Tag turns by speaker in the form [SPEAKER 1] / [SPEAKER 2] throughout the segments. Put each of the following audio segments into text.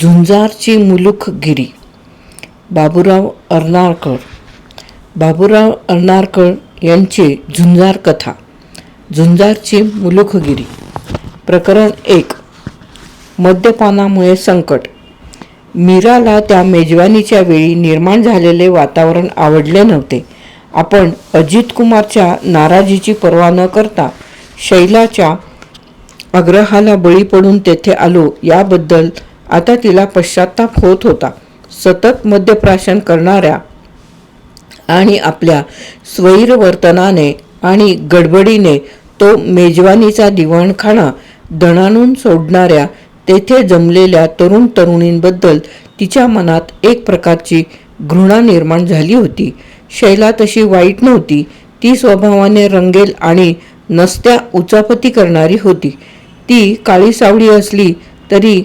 [SPEAKER 1] झुंजारची मुलुखगिरी बाबूराव अर्नाळकर. बाबूराव अर्नाळकर यांची झुंजार कथा. झुंजारची मुलुखगिरी प्रकरण एक. मद्यपानामुळे संकट. मीराला त्या मेजवानीच्या वेळी निर्माण झालेले वातावरण आवडले नव्हते. आपण अजित कुमारच्या नाराजीची पर्वा न करता शैलाच्या आग्रहाला बळी पडून तेथे आलो. याबद्दल आता तिला पश्चाताप होत होता. सतत मद्यप्राशन करणाऱ्या आणि आपल्या स्वैरवर्तनाने आणि गडबडीने तो मेजवानीचा दिवाणखाना दणाणून सोडणाऱ्या तेथे जमलेल्या तरुण तरुणींबद्दल तिच्या मनात एक प्रकारची घृणा निर्माण झाली होती. शैला तशी वाईट नव्हती. ती स्वभावाने रंगेल आणि नसत्या उचापती करणारी होती. ती काळी सावळी असली तरी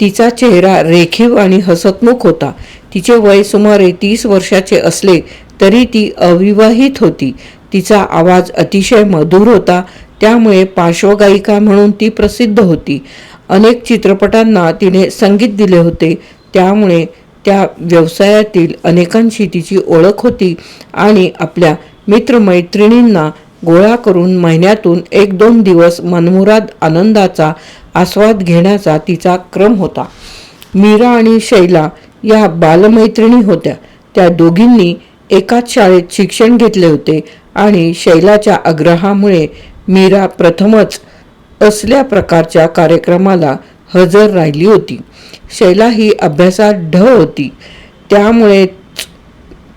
[SPEAKER 1] तिचा चेहरा रेखीव आणि हसतमुख होता. तिचे वय सुमारे तीस वर्षाचे असले तरी ती अविवाहित होती. तिचा आवाज अतिशय मधुर होता. त्यामुळे पार्श्वगायिका म्हणून ती प्रसिद्ध होती. अनेक चित्रपटांना तिने संगीत दिले होते. त्यामुळे त्या व्यवसायातील अनेकांशी तिची ओळख होती आणि आपल्या मित्रमैत्रिणींना गोळा करून महिन्यातून एक दोन दिवस मनमुराद आनंदाचा आस्वाद घेण्याचा तिचा क्रम होता. मीरा आणि शैला या बालमैत्रिणी होत्या. त्या दोघींनी एकाच शाळेत शिक्षण घेतले होते आणि शैलाच्या आग्रहामुळे मीरा प्रथमच असल्या प्रकारच्या कार्यक्रमाला हजर राहिली होती. शैला ही अभ्यासात ढ होती. त्यामुळे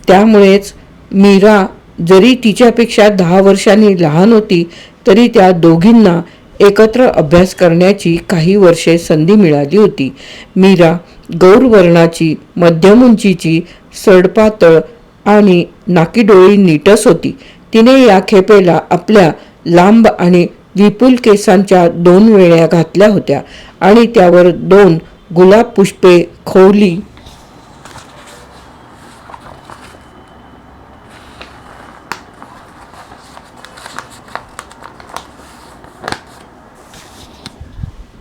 [SPEAKER 1] त्यामुळेच मीरा जरी तिच्यापेक्षा दहा वर्षांनी लहान होती तरी त्या दोघींना एकत्र अभ्यास करण्याची काही वर्षे संधी मिळाली होती. मीरा गौरवर्णाची मध्यम उंचीची सडपातळ आणि नाकीडोळी नीटस होती. तिने या खेपेला आपल्या लांब आणि विपुल केसांच्या दोन वेळ्या घातल्या होत्या आणि त्यावर दोन गुलाब पुष्पे खोवली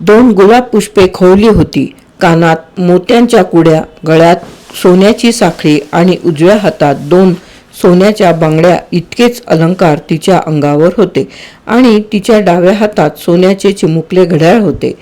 [SPEAKER 1] दोन गुलाब पुष्पे खोवली होती. कानात मोत्यांच्या कुड्या गळ्यात सोन्याची साखळी आणि उजव्या हातात दोन सोन्याच्या बांगड्या इतकेच अलंकार तिच्या अंगावर होते आणि तिच्या डाव्या हातात सोन्याचे चिमुकले घड्याळ होते.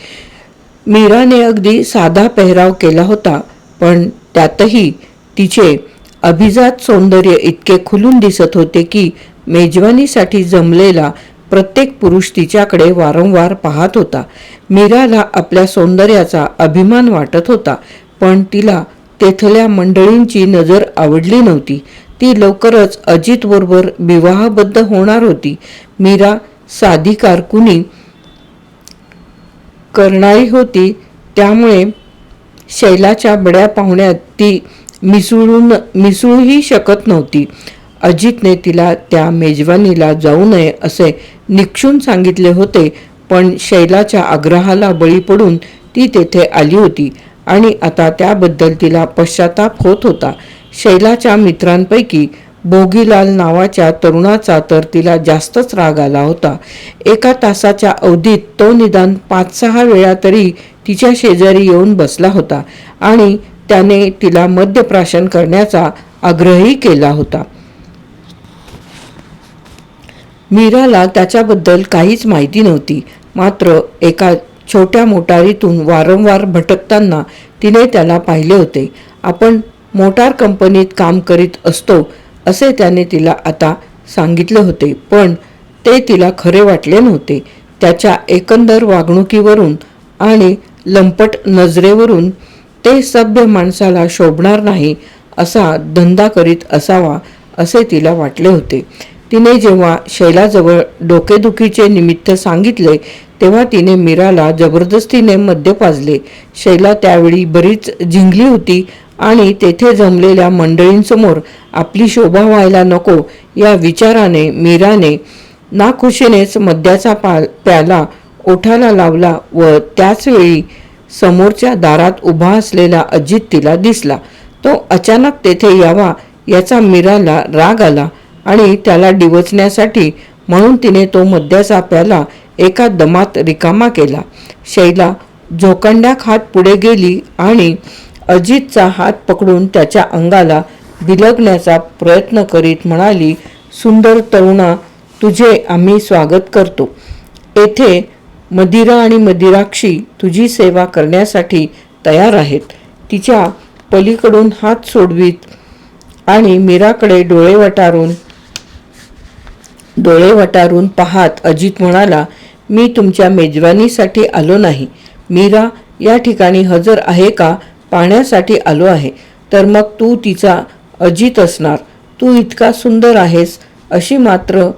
[SPEAKER 1] मीराने अगदी साधा पेहराव केला होता पण त्यातही तिचे अभिजात सौंदर्य इतके खुलून दिसत होते की मेजवानीसाठी जमलेला प्रत्येक पुरुष तिच्याकडे वारंवार पाहत होता. मीराला आपल्या सौंदर्याचा अभिमान वाटत होता पण तिला तेथल्या मंडळींची नजर आवडली नव्हती. ती लवकरच अजितबरोबर विवाहबद्ध होणार होती. मीरा साधी कारकुनी करणारी होती त्यामुळे शैलाच्या बड्या पाहुण्यात ती मिसळून मिसळूही शकत नव्हती. अजितने तिला त्या मेजवानीला जाऊ नये असे निक्षून सांगितले होते पण शैलाच्या आग्रहाला बळी पडून ती तेथे आली होती आणि आता त्याबद्दल तिला पश्चाताप होत होता. शैलाच्या मित्रांपैकी बोगीलाल नावाच्या तरुणाचा तर तिला जास्तच राग आला होता. एका तासाच्या अवधीत तो निदान पाच सहा वेळा तरी तिच्या शेजारी येऊन बसला होता आणि त्याने तिला मद्यप्राशन करण्याचा आग्रहही केला होता. मीराला त्याच्याबद्दल काहीच माहिती नव्हती. मात्र एका छोट्या मोटारीतून वारंवार भटकताना तिने त्याला पाहिले होते. आपण मोटार कंपनीत काम करीत असतो असे त्याने तिला आता सांगितले होते. पण ते तिला खरे वाटले नव्हते. त्याच्या एकंदर वागणुकीवरून आणि लंपट नजरेवरून ते सभ्य माणसाला शोभणार नाही असा धंदा करीत असावा असे तिला वाटले होते. तिने जेव्हा शैलाजवळ डोकेदुखीचे निमित्त सांगितले तेव्हा तिने मीराला जबरदस्तीने मद्य पाजले. शैला त्यावेळी बरीच झिंगली होती आणि तेथे जमलेल्या मंडळींसमोर आपली शोभा व्हायला नको या विचाराने मीराने नाखुशीनेच मद्याचा पा प्याला ओठाला लावला व त्याचवेळी समोरच्या दारात उभा असलेला अजित तिला दिसला. तो अचानक तेथे यावा याचा मीराला राग आला. आणि त्याला डिवचण्यासाठी म्हणून तिने तो मद्याचा प्याला एका दमात रिकामा केला. शैला झोकांड्या खात पुढे गेली आणि अजितचा हात पकडून त्याच्या अंगाला बिलगण्याचा प्रयत्न करीत म्हणाली सुंदर तरुणा तुझे आम्ही स्वागत करतो. येथे मदिरा आणि मदिराक्षी तुझी सेवा करण्यासाठी तयार आहेत. तिच्या पलीकडून हात सोडवीत आणि मीराकडे डोळे वटारून डोळे वटारून पाहात अजित म्हणाला मी तुमच्या मेजवानीसाठी आलो नाही. मीरा या ठिकाणी हजर आहे का? पाहण्यासाठी आलो आहे. तर मग तू तिचा अजित असणार. तू इतका सुंदर आहेस. अशी मात्र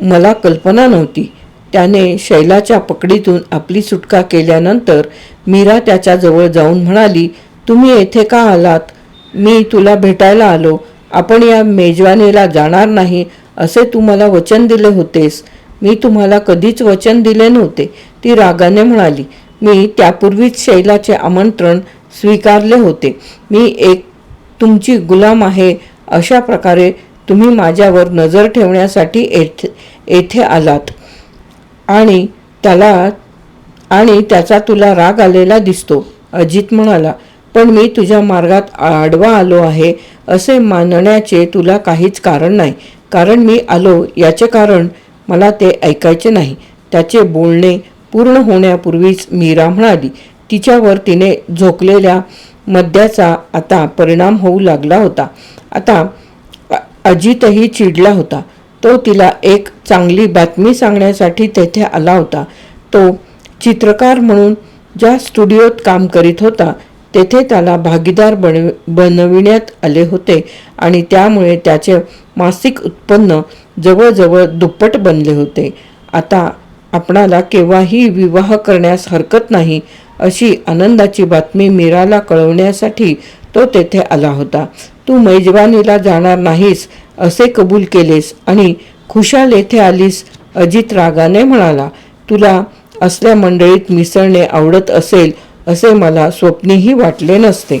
[SPEAKER 1] मला कल्पना नव्हती. त्याने शैलाच्या पकडीतून आपली सुटका केल्यानंतर मीरा त्याच्याजवळ जाऊन म्हणाली तुम्ही येथे का आलात? मी तुला भेटायला आलो. आपण या मेजवानीला जाणार नाही. असे तू मला वचन दिले होतेस. मी तुम्हाला कधीच वचन दिले नव्हते. ती रागाने म्हणाली मी त्यापूर्वीच शैलाचे आमंत्रण स्वीकारले होते. मी एक तुमची गुलाम आहे. अशा प्रकारे तुम्ही माझ्यावर नजर ठेवण्यासाठी येथे येथे आलात. आणि त्याला आणि त्याचा तुला राग आलेला दिसतो. अजित म्हणाला पण मी तुझ्या मार्गात आडवा आलो आहे. असे मानण्याचे तुला काहीच कारण नाही. कारण मी आलो याचे कारण मला ते ऐकायचे नाही. त्याचे बोलणे पूर्ण होण्यापूर्वीच मीरा म्हणाली. तिच्यावर तिने झोकलेल्या मद्याचा आता परिणाम होऊ लागला होता. आता अजितही चिडला होता. तो तिला एक चांगली बातमी सांगण्यासाठी तेथे आला होता. तो चित्रकार म्हणून ज्या स्टुडिओत काम करीत होता तेथे त्याला भागीदार बनव बनविण्यात आले होते आणि त्यामुळे त्याचे मासिक उत्पन्न जवळजवळ दुप्पट बनले होते. आता आपणाला केव्हाही विवाह करण्यास हरकत नाही अशी आनंदाची बातमी मीराला कळवण्यासाठी तो तेथे आला होता. तू मैजवानीला जाणार नाहीस असे कबूल केलेस आणि खुशाल येथे आलीस अजित रागाने म्हणाला. तुला असल्या मंडळीत मिसळणे आवडत असेल असे मला स्वप्नीही वाटले नसते.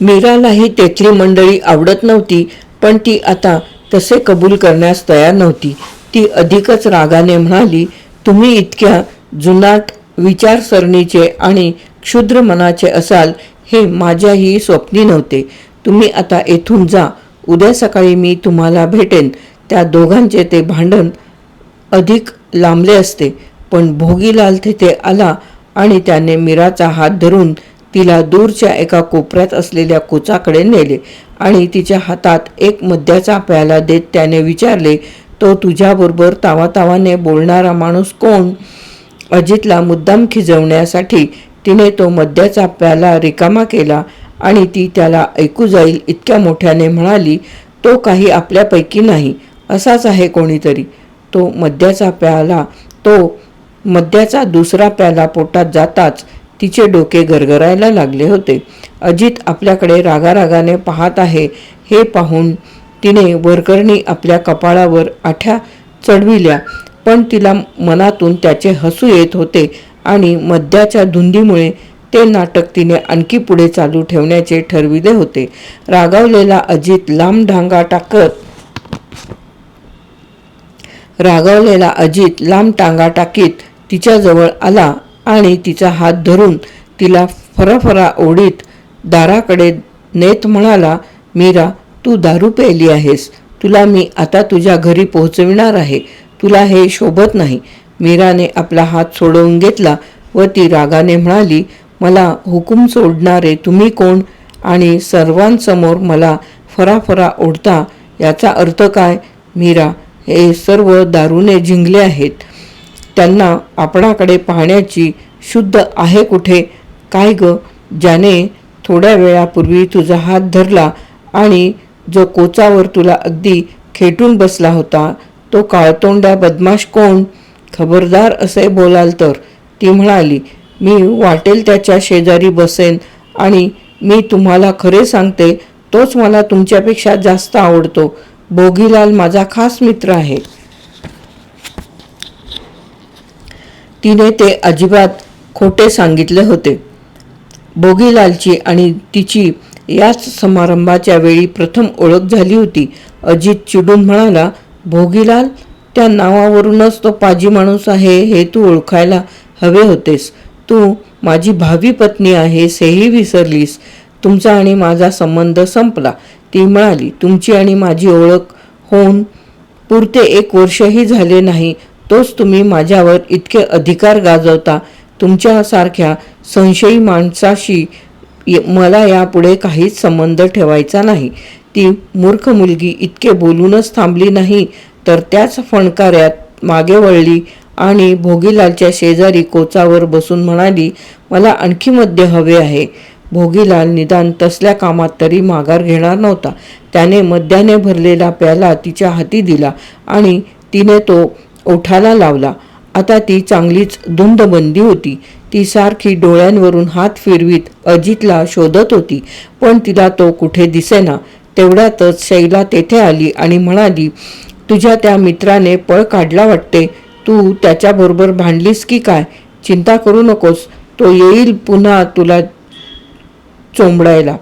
[SPEAKER 1] मीरालाही तेथली मंडळी आवडत नव्हती पण ती आता तसे कबूल करण्यास तयार नव्हती. ती अधिकच रागाने म्हणाली तुम्ही इतक्या जुनाट विचारसरणीचे आणि क्षुद्र मनाचे असाल हे माझ्याही स्वप्नी नव्हते. तुम्ही आता येथून जा. उद्या सकाळी मी तुम्हाला भेटेन. त्या दोघांचे ते भांडण अधिक लांबले असते. पण भोगीलाल तिथे आला आणि त्याने मीराचा हात धरून तिला दूरच्या एका कोपऱ्यात असलेल्या कोचाकडे नेले आणि तिच्या हातात एक मद्याचा प्याला देत त्याने विचारले तो तुझ्याबरोबर तावातावाने बोलणारा माणूस कोण? अजितला मुद्दाम खिजवण्यासाठी तिने तो मद्याचा प्याला रिकामा केला आणि ती त्याला ऐकू जाईल इतक्या मोठ्याने म्हणाली तो काही आपल्यापैकी नाही असाच आहे कोणीतरी. तो मद्याचा प्याला तो मद्याचा दुसरा प्याला पोटात जाताच तिचे डोके गरगरायला लागले होते. अजित आपल्याकडे रागारागाने पाहत आहे हे पाहून तिने वरकरणी आपल्या कपाळावर आठ्या चढविल्या. पण तिला मनातून त्याचे हसू येत होते आणि मद्याच्या धुंदीमुळे ते नाटक तिने आणखी पुढे चालू ठेवण्याचे ठरविले होते. रागावलेला अजित लांब ढांगा टाकत रागावलेला अजित लांब टांगा टाकीत तिच्याजवळ आला आणि तिचा हात धरून तिला फराफरा ओढीत दाराकडे नेत म्हणाला मीरा तू दारू प्यायली आहेस. तुला मी आता तुझ्या घरी पोहोचविणार आहे. तुला हे शोभत नाही. मीराने आपला हात सोडवून घेतला व ती रागाने म्हणाली मला हुकूम सोडणारे तुम्ही कोण? आणि सर्वांसमोर मला फराफरा ओढता याचा अर्थ काय? मीरा हे सर्व दारूने जिंकले आहेत. त्यांना आपणाकडे पाहण्याची शुद्ध आहे कुठे? काय ग? ज्याने थोड्या वेळापूर्वी तुझा हात धरला आणि जो कोचावर तुला अगदी खेटून बसला होता तो काळतोंडा बदमाश कोण? खबरदार असे बोलाल तर. ती म्हणाली मी वाटेल त्याच्या शेजारी बसेन आणि मी तुम्हाला खरे सांगते तोच मला तुमच्यापेक्षा जास्त आवडतो. बोगीलाल माझा खास मित्र आहे. तिने ते अजिबात खोटे सांगितले होते. बोगीलालची आणि तिची याच समारंभाच्या वेळी प्रथम ओळख झाली होती. अजित चिडून म्हणाला भोगीलाल त्या नावावरूनच तो पाजी माणूस आहे हे तू ओळखायला हवे होतेस. तू माझी भावी पत्नी आहेस हेही विसरलीस. तुमचा आणि माझा संबंध संपला. ती म्हणाली तुमची आणि माझी ओळख होऊन पुरते एक वर्षही झाले नाही. तोच तुम्ही माझ्यावर इतके अधिकार गाजवता. तुमच्यासारख्या संशयी माणसाशी मला यापुढे काहीच संबंध ठेवायचा नाही. ती मूर्ख मुलगी इतके बोलूनच थांबली नाही तर त्याच फणकाऱ्यात मागे वळली आणि भोगीलालच्या शेजारी कोचावर बसून म्हणाली मला आणखी मद्य हवे आहे. भोगीलाल निदान तसल्या कामात तरी माघार घेणार नव्हता. त्याने मद्याने भरलेला प्याला तिच्या हाती दिला आणि तिने तो ओठाला लावला. आता ती चांगलीच धुंदबंदी होती. ती सारखी डोळ्यांवरून हात फिरवीत अजितला शोधत होती पण तिला तो कुठे दिसेना. तेवढ्यातच शैला तेथे आली आणि म्हणाली तुझ्या त्या मित्राने पळ काढला वाटते. तू त्याच्याबरोबर भांडलीस की काय? चिंता करू नकोस. तो येईल पुन्हा तुला चोंबडायला.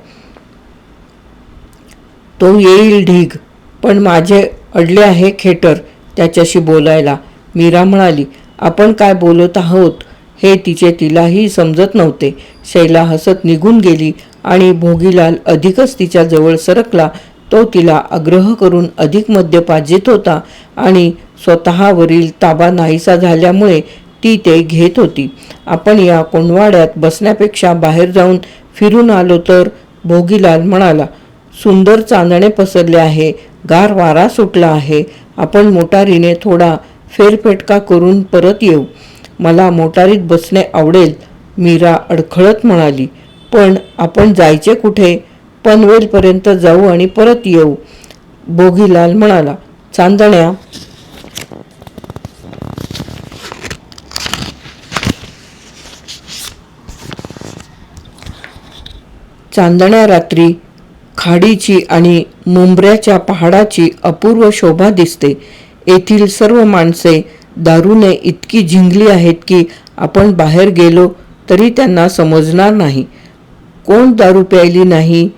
[SPEAKER 1] तो येईल ढीग. पण माझे अडले आहे खेटर त्याच्याशी बोलायला. मीरा म्हणाली आपण काय बोलत आहोत? हे तिचे तिलाही समजत नव्हते. शैला हसत निघून गेली आणि भोगीलाल अधिकच तिच्या जवळ सरकला. तो तिला आग्रह करून अधिक मद्यपाजित होता आणि स्वतःवरील ताबा नाहीसा झाल्यामुळे ती ते घेत होती. आपण या कोंडवाड्यात बसण्यापेक्षा बाहेर जाऊन फिरून आलो तर भोगीलाल म्हणाला सुंदर चांदणे पसरले आहे. गार वारा सुटला आहे. आपण मोटारीने थोडा फेरफेटका करून परत येऊ. मला मोटारीत बसणे आवडेल मीरा अडखळत म्हणाली. पण आपण जायचे कुठे? पनवेलपर्यंत जाऊ आणि परत येऊ बोगीलाल म्हणाला. चांदण्या चांदण्या रात्री खाडीची आणि मुंबऱ्याच्या पहाडाची अपूर्व शोभा दिसते. येथील सर्व माणसे दारूने इतकी झिंगली आहेत की आपण बाहेर गेलो तरी त्यांना समजणार नाही. कोण दारू प्यायली नाही?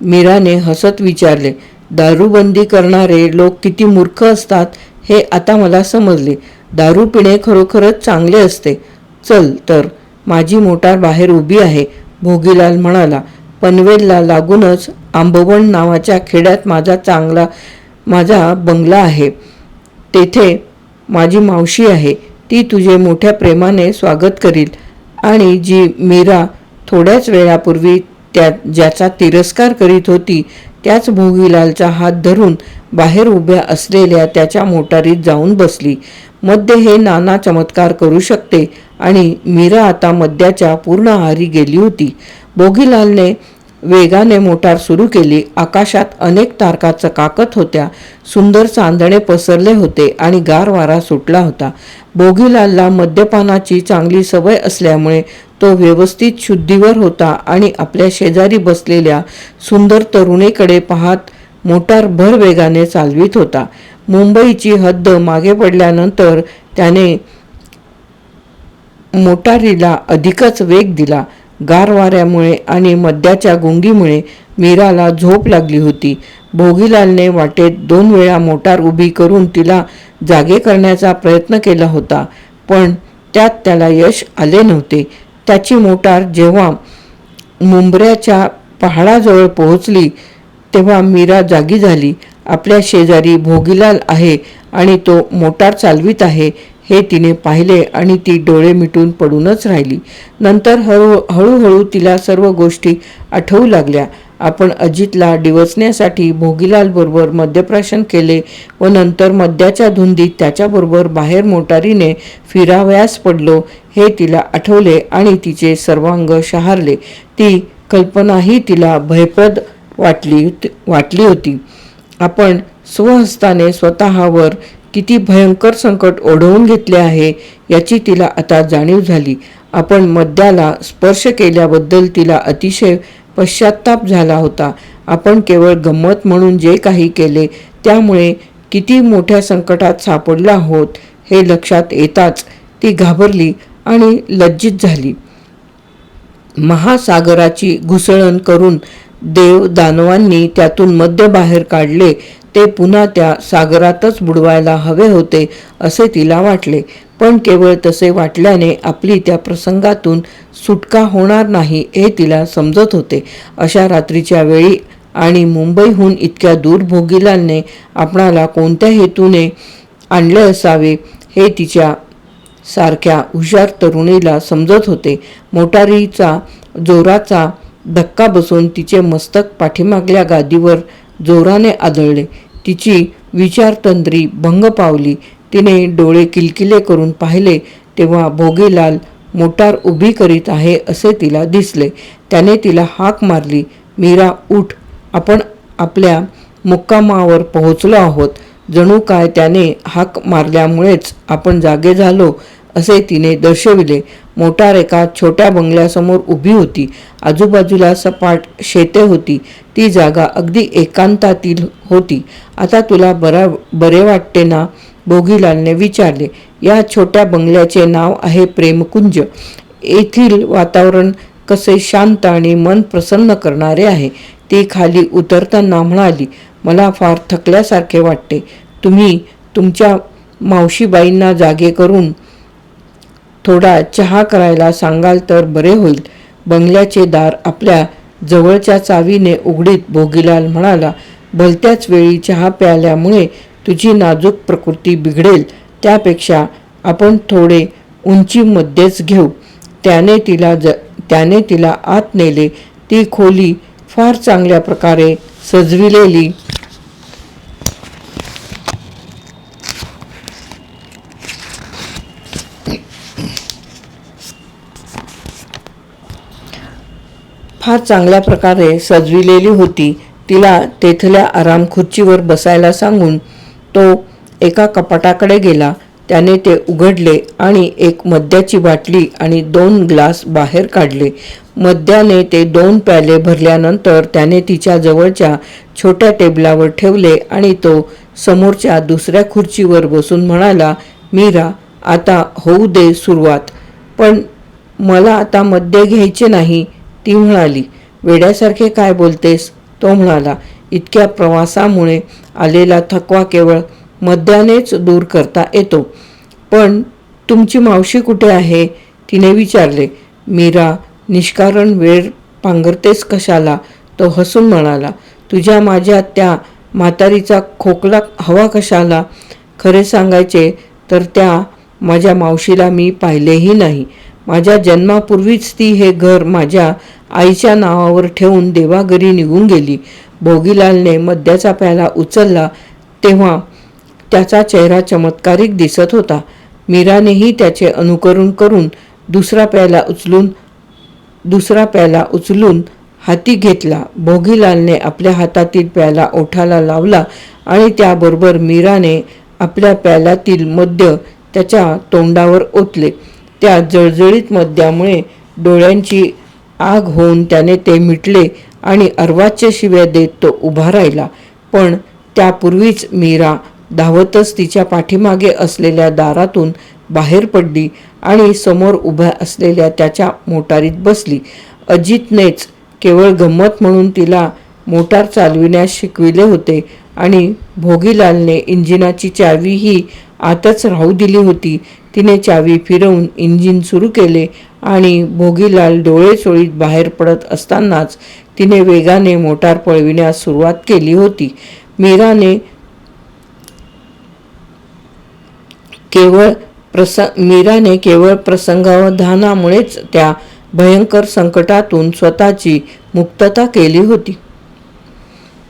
[SPEAKER 1] मीराने हसत विचारले दारूबंदी करणारे लोक किती मूर्ख असतात हे आता मला समजले. दारू पिणे खरोखरच चांगले असते. चल तर माझी मोटार बाहेर उभी आहे भोगीलाल म्हणाला. पनवेलला लागूनच आंबवण नावाच्या खेड्यात माझा चांगला माझा बंगला आहे. तेथे माझी मावशी आहे ती तुझे मोठ्या प्रेमाने स्वागत करील. आणि जी मीरा थोड्याच वेळापूर्वी त्या ज्याचा तिरस्कार करीत होती त्याच भोगीलालचा हात धरून बाहेर उभ्या असलेल्या त्याच्या मोटारीत जाऊन बसली. मद्य हे नाना चमत्कार करू शकते आणि मीरा आता मद्याच्या पूर्ण आहारी गेली होती. भोगीलालने वेगाने मोटार सुरू केली. आकाशात अनेक तारका चकाकत होत्या. सुंदर चांदणे पसरले होते आणि गार वारा सुटला होता. बोगीलालला मद्यपानाची चांगली सवय असल्यामुळे तो व्यवस्थित शुद्धीवर होता आणि आपल्या शेजारी बसलेल्या सुंदर तरुणीकडे पाहत मोटार भर वेगाने चालवित होता. मुंबईची हद्द मागे पडल्यानंतर त्याने मोटारीला अधिकच वेग दिला. गार वाऱ्यामुळे आणि मद्याच्या गुंगीमुळे मीराला झोप लागली होती. भोगीलालने वाटेत दोन वेळा मोटार उभी करून तिला जागे करण्याचा प्रयत्न केला होता पण त्यात त्याला यश आले नव्हते. त्याची मोटार जेव्हा मुंबऱ्याच्या पहाडाजवळ पोहोचली तेव्हा मीरा जागी झाली. आपल्या शेजारी भोगीलाल आहे आणि तो मोटार चालवित आहे. हे तिने पाहिले आणि ती डोळे मिटून पडूनच राहिली. नंतर हळू हळूहळू तिला सर्व गोष्टी आठवू लागल्या. आपण अजितला डिवचण्यासाठी भोगीलालबरोबर मद्यप्राशन केले व नंतर मद्याच्या धुंदीत त्याच्याबरोबर बाहेर मोटारीने फिरावयास पडलो हे तिला आठवले आणि तिचे सर्वांग शहारले. ती कल्पनाही तिला भयप्रद वाटली वाटली होती. आपण स्वहस्ताने स्वतःवर किती भयंकर संकट ओढवून घेतले आहे याची तिला आता जाणीव झाली. आपण मद्याला स्पर्श केल्याबद्दल तिला अतिशय पश्चाताप झाला होता. आपण केवळ गंमत म्हणून जे काही केले त्यामुळे किती मोठ्या संकटात सापडला आहोत हे लक्षात येताच ती घाबरली आणि लज्जित झाली. महासागराची घुसळण करून देव दानवांनी त्यातून मद्य बाहेर काढले ते पुन्हा त्या सागरातच बुडवायला हवे होते असे तिला वाटले. पण केवळ तसे वाटल्याने आपली त्या प्रसंगातून सुटका होणार नाही हे तिला समजत होते. अशा रात्रीच्या वेळी आणि मुंबईहून इतक्या दूर भोगीलालने आपणाला कोणत्या हेतूने आणले असावे हे तिच्या सारख्या हुशार तरुणीला समजत होते. मोटारीचा जोराचा धक्का बसून तिचे मस्तक पाठीमागल्या गादीवर जोराने आदळले. तिची विचारतंत्री भंग पावली. तिने डोळे किलकिले करून पाहिले तेव्हा भोगीलाल मोटार उभी करीत आहे असे तिला दिसले. त्याने तिला हाक मारली मीरा उठ. आपण आपल्या मुक्कामावर पोहोचलो आहोत. जणू काय त्याने हाक मारल्यामुळेच आपण जागे झालो असे तिने दर्शविले. मोटार एका छोट्या बंगल्यासमोर उभी होती. आजूबाजूला सपाट शेते होती. ती जागा अगदी एकांतातील होती. आता तुला बरा बरे वाटते ना? बोगीलालने विचारले. या छोट्या बंगल्याचे नाव आहे प्रेमकुंज. येथील वातावरण कसे शांत आणि मन प्रसन्न करणारे आहे. ती खाली उतरताना म्हणाली मला फार थकल्यासारखे वाटते. तुम्ही तुमच्या मावशीबाईंना जागे करून थोडा चहा करायला सांगाल तर बरे होईल. बंगल्याचे दार आपल्या जवळच्या चावीने उघडीत भोगीलाल म्हणाला भलत्याच वेळी चहा प्यायल्यामुळे तुझी नाजूक प्रकृती बिघडेल. त्यापेक्षा आपण थोडे उंचीमध्येच घेऊ. त्याने तिला ज त्याने तिला आत नेले. ती खोली फार चांगल्या प्रकारे सजविलेली फार चांगल्या प्रकारे सजविलेली होती. तिला तेथल्या आराम खुर्चीवर बसायला सांगून तो एका कपाटाकडे गेला. त्याने ते उघडले आणि एक मद्याची बाटली आणि दोन ग्लास बाहेर काढले. मद्याने ते दोन प्याले भरल्यानंतर त्याने तिच्या जवळच्या छोट्या टेबलावर ठेवले आणि तो समोरच्या दुसऱ्या खुर्चीवर बसून म्हणाला मीरा आता होऊ दे सुरुवात. पण मला आता मद्य घ्यायचे नाही. ती म्हणाली. वेड्यासारखे काय बोलतेस? तो म्हणाला इतक्या प्रवासामुळे आलेला थकवा केवळ मद्यानेच दूर करता येतो. पण तुमची मावशी कुठे आहे? तिने विचारले. मीरा निष्कारण वेळ पांघरतेस कशाला? तो हसून म्हणाला तुझ्या माझ्या त्या म्हातारीचा खोकला हवा कशाला? खरे सांगायचे तर त्या माझ्या मावशीला मी पाहिलेही नाही. माझ्या जन्मापूर्वीच ती हे घर माझ्या आईच्या नावावर ठेवून देवाघरी निघून गेली. भोगीलालने मद्याचा प्याला उचलला तेव्हा त्याचा चेहरा चमत्कारिक दिसत होता. मीरानेही त्याचे अनुकरण करून दुसरा प्याला उचलून दुसरा प्याला उचलून हाती घेतला. भोगीलालने आपल्या हातातील प्याला ओठाला लावला आणि त्याबरोबर मीराने आपल्या प्यालातील मद्य त्याच्या तोंडावर ओतले. त्या जळजळीत मद्यामुळे डोळ्यांची आग होऊन त्याने ते मिटले आणि अर्वाच्य शिव्या देत तो उभा राहिला. पण त्यापूर्वीच मीरा धावतच तिच्या पाठीमागे असलेल्या दारातून बाहेर पडली आणि समोर उभ्या असलेल्या त्याच्या मोटारीत बसली. अजितनेच केवळ गंमत म्हणून तिला मोटार चालविण्यास शिकविले होते आणि भोगीलालने इंजिनाची चावीही आतच राहू दिली होती. तिने चावी फिरवून इंजिन सुरू केले आणि भोगीलाल डोळे चोळीत बाहेर पडत असतानाच तिने वेगाने मोटार पळविण्यास सुरुवात केली होती. मीराने केवळ प्रस मीराने केवळ प्रसंगावधानामुळेच त्या भयंकर संकटातून स्वतःची मुक्तता केली होती.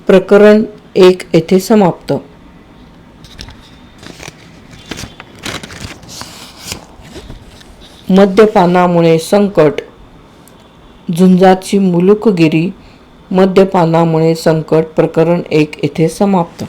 [SPEAKER 1] प्रकरण एक येथे समाप्त. मद्यपानामुळे संकट. झुंजाची मुलुकगिरी मद्यपानामुळे संकट प्रकरण एक येथे समाप्त.